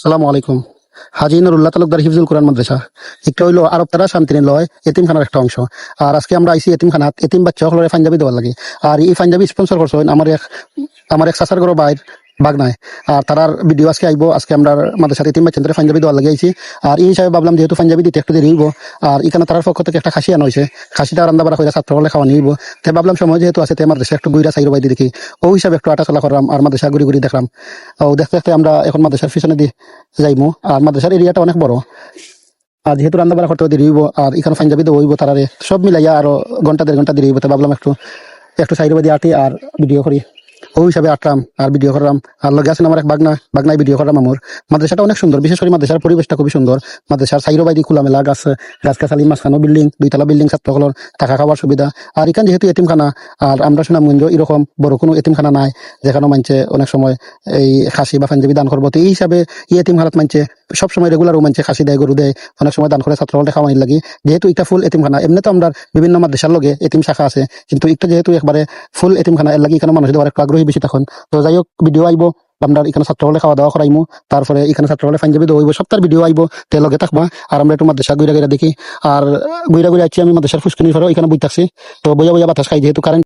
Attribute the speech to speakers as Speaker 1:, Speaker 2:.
Speaker 1: আসসালামু আলাইকুম। হাজি নুরুল্লাহ তালুকদার হিফজুল কোরআন মাদ্রাসা। একটা হইল আরব তারা শান্তিনী লয়, এতিমখানার একটা অংশ। আর আজকে আমরা আইসি এতিমখানাত, এতিম বাচ্চা সকলের পাঞ্জাবি দেওয়ার লাগে। আর এই পাঞ্জাবি স্পন্সর করছেন আমার এক আমার এক সাসার গরো বাইর। বাগনায় আর তারার ভিডিও আজকে আইবো। আজকে আমরা মাদ্রাসার এতিম বাচ্চাদের পাঞ্জাবি দেওয়ার লাগে আইছি। আর এই হিসাবে ভাবলাম, যেহেতু পাঞ্জাবি দিতে একটু দেরি হইব, আর এখানে তার পক্ষ থেকে একটা খাসি আনা হয়েছে খাসিটা রান্না বাড়া হয়ে ছাত্র হলে খাওয়া নিব তাই ভাবলাম, সময় যেহেতু আছে তাই মাদ্রাসা একটু গুইরা সাইড বাইদি দেখি। ও হিসাবে একটু আটা চলা করলাম, আর মাদ্রাসা ঘুরি ঘুরি দেখলাম। ও দেখতে দেখতে আমরা এখন মাদ্রাসার পিছনে দিয়ে যাইমু। আর মাদ্রাসার এরিয়াটা অনেক বড়। আর যেহেতু রান্না বাড়া করতে দেরি হইব, আর এখানে পাঞ্জাবি তো হইব তারারে, সব মিলাইয়া আরও ঘণ্টা, দেড় ঘণ্টা দেরি হইব। তো ভাবলাম একটু একটু সাইড বাদি আটি আর ভিডিও করি। ওই হিসাবে আটলাম আর ভিডিও করলাম। আর লগে আছেন আমার এক বাগনা, বাগনায় ভিডিও করলাম আমার। মাদ্রাসাটা অনেক সুন্দর, বিশেষ করে মাদ্রাসার পরিবেশটা খুবই সুন্দর। মাদ্রাসার সাইরো বাইদি খোলামেলা গাছ গাছ গাছালি মাঝখানো বিল্ডিং দুইতলা বিল্ডিং ছাত্রকলর, থাকা খাওয়ার সুবিধা। আর এখানে যেহেতু এতিমখানা, আর আমরা সুনামগঞ্জ এরকম বড় কোনো এতিমখানা নাই যেখানে মানছে অনেক সময় এই খাসি বা পাঞ্জাবি দান করব। তো এই হিসাবে এই এতিমখানাত মানছে সবসময় রেগুলারও মানছে খাসি দেয়, গরু দেয়, অনেক সময় দান করে ছাত্রসকলকে খাওয়াই লাগি। যেহেতু এটা ফুল এতিমখানা এমনি তো আমরা বিভিন্ন মাদ্রাসার লগে এতিম শাখা আছে, কিন্তু একটা যেহেতু একবারে ফুল এতিমখানা, এর লাগি এখানে মানুষ দেওয়ার একটু আগ্রহী বেশি তখন। তো যাই হোক ভিডিও আইব, আমরা এখানে ছাত্রসকলে খাওয়া দাওয়া করাইমু, তারপরে এখানে ছাত্রসকলে পাঞ্জাবি দেওয়া হইব সপ্তাহের ভিডিও আইব, তে লগে থাকবা, আর আমরা একটু মাদ্রাসা গুইরা গুইরা দেখি। আর গুইরা গুইরা আছি আমি মাদ্রাসার ফুসকুনির পরেও এখানে বই থাকছি তো বইয়া বইয়া বাতাস খাই, যেহেতু কারেন্ট